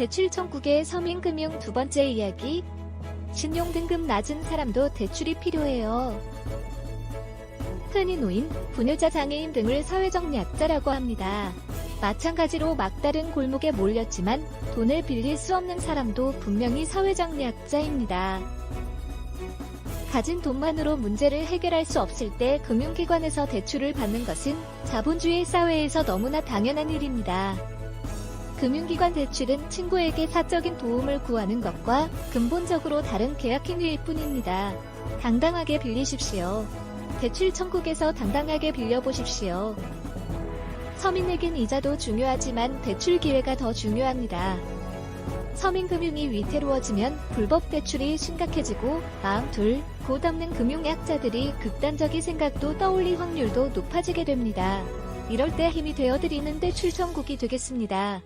대출 청구의 서민금융 두 번째 이야기. 신용 등급 낮은 사람도 대출이 필요해요. 흔히 노인, 분유자 장애인 등을 사회적 약자라고 합니다. 마찬가지로 막다른 골목에 몰렸지만 돈을 빌릴 수 없는 사람도 분명히 사회적 약자입니다. 가진 돈만으로 문제를 해결할 수 없을 때 금융기관에서 대출을 받는 것은 자본주의 사회에서 너무나 당연한 일입니다. 금융기관 대출은 친구에게 사적인 도움을 구하는 것과 근본적으로 다른 계약 행위일 뿐입니다. 당당하게 빌리십시오. 대출 천국에서 당당하게 빌려보십시오. 서민에겐 이자도 중요하지만 대출 기회가 더 중요합니다. 서민금융이 위태로워지면 불법 대출이 심각해지고 마음 둘, 곧 없는 금융약자들이 극단적인 생각도 떠올릴 확률도 높아지게 됩니다. 이럴 때 힘이 되어드리는 대출 천국이 되겠습니다.